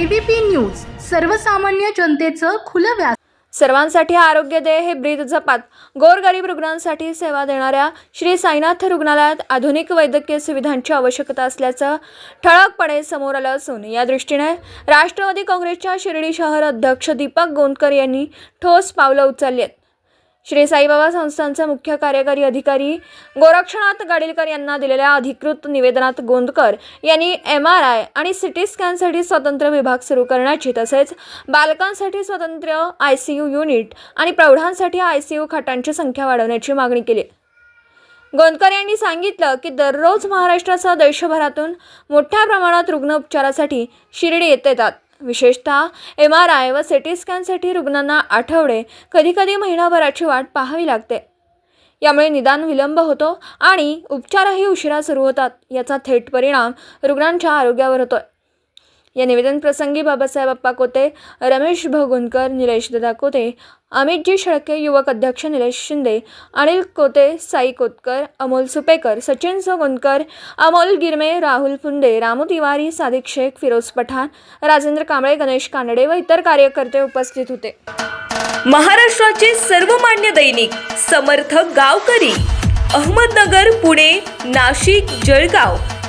ABP news सर्वसामान्य जनतेचं खुलं व्यास सर्वांसाठी आरोग्य दे हे ब्रीद जपात. गोरगरीब रुग्णांसाठी सेवा देणाऱ्या श्री साईनाथ रुग्णालयात आधुनिक वैद्यकीय सुविधांची आवश्यकता असल्याचं ठळकपणे समोर आलं असून या दृष्टीने राष्ट्रवादी काँग्रेसच्या शिर्डी शहर अध्यक्ष दीपक गोंदकर यांनी ठोस पावलं उचलली आहेत. श्री साईबाबा संस्थांचे मुख्य कार्यकारी अधिकारी गोरक्षनाथ गाडीलकर यांना दिलेल्या अधिकृत निवेदनात गोंदकर यांनी एम आर आय आणि सी टी स्कॅनसाठी स्वतंत्र विभाग सुरू करण्याची तसेच बालकांसाठी स्वतंत्र आय सी यू युनिट आणि प्रौढांसाठी आय सी यू खाटांची संख्या वाढवण्याची मागणी केली. गोंदकर यांनी सांगितलं की दररोज महाराष्ट्रासह देशभरातून मोठ्या प्रमाणात रुग्ण उपचारासाठी शिर्डी येत येतात. विशेषतः एम आर आय व सी टी स्कॅनसाठी रुग्णांना आठवडे कधीकधी महिनाभराची वाट पाहावी लागते. यामुळे निदान विलंब होतो आणि उपचारही उशिरा सुरू होतात. याचा थेट परिणाम रुग्णांच्या आरोग्यावर होतोय. या निवेदन प्रसंगी बाबासाहेब अप्पा कोते रमेश भगुनकर निलेश ददा कोते अमितजी शेळके युवक अध्यक्ष निलेश शिंदे अनिल कोते साई कोतकर अमोल सुपेकर सचिन सोगुनकर अमोल गिरमे राहुल फुंडे रामू तिवारी सादिक शेख फिरोज पठाण राजेंद्र कांबळे गणेश कानडे व इतर कार्यकर्ते उपस्थित होते. महाराष्ट्राचे सर्वमान्य दैनिक समर्थ गावकरी अहमदनगर पुणे नाशिक जळगाव.